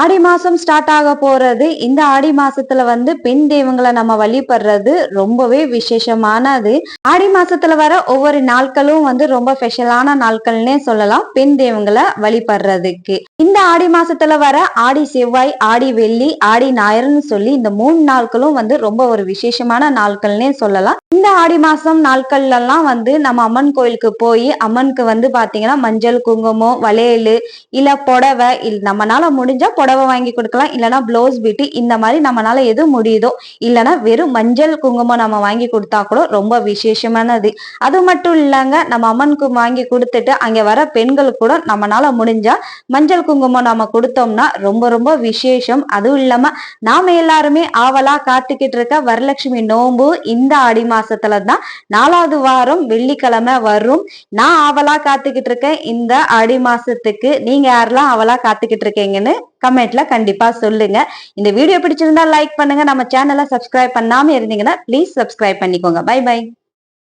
ஆடி மாசம் ஸ்டார்ட் ஆக போறது இந்த ஆடி மாசத்துல வந்து பெண் தெய்வங்களை நம்ம வழிபடுறது ரொம்பவே விசேஷமானது. ஆடி மாசத்துல வர ஒவ்வொரு நாட்களும் வந்து ரொம்ப ஸ்பெஷலான நாட்கள்னே சொல்லலாம் பெண் தெய்வங்களை வழிபடுறதுக்கு. இந்த ஆடி மாசத்துல வர ஆடி செவ்வாய் ஆடி வெள்ளி ஆடி ஞாயிறுன்னு சொல்லி இந்த மூணு நாட்களும் வந்து ரொம்ப ஒரு விசேஷமான நாட்கள்னே சொல்லலாம். இந்த ஆடி மாசம் நாட்கள்லாம் வந்து நம்ம அம்மன் கோயிலுக்கு போய் அம்மனுக்கு வந்து பாத்தீங்கன்னா மஞ்சள் குங்குமம் வளையல் இல்ல புடவை இல்ல நம்மனால முடிஞ்சா புடவை வாங்கி கொடுக்கலாம். இல்லைனா பிளவுஸ் பீட்டு இந்த மாதிரி நம்மளால எது முடியுதோ இல்லைன்னா வெறும் மஞ்சள் குங்குமம் நம்ம வாங்கி கொடுத்தா கூட ரொம்ப விசேஷமானது. அது மட்டும் இல்லைங்க நம்ம அம்மனுக்கு வாங்கி கொடுத்துட்டு அங்க வர பெண்களுக்கு கூட நம்மளால முடிஞ்சா மஞ்சள் குங்குமம் நம்ம கொடுத்தோம்னா ரொம்ப ரொம்ப விசேஷம். அதுவும் இல்லாம நாம எல்லாருமே ஆவலா காத்துக்கிட்டு இருக்க வரலட்சுமி நோம்பு இந்த ஆடி மாசத்துல தான் நாலாவது வாரம் வெள்ளிக்கிழமை வரும். நான் ஆவலா காத்துக்கிட்டு இருக்கேன். இந்த ஆடி மாசத்துக்கு நீங்க யாரெல்லாம் அவளா காத்துக்கிட்டு இருக்கீங்கன்னு கமெண்ட்ல கண்டிப்பா சொல்லுங்க. இந்த வீடியோ பிடிச்சிருந்தா லைக் பண்ணுங்க. நம்ம சேனலை சப்ஸ்கிரைப் பண்ணாம இருந்தீங்கன்னா ப்ளீஸ் சப்ஸ்கிரைப் பண்ணிக்கோங்க. Bye bye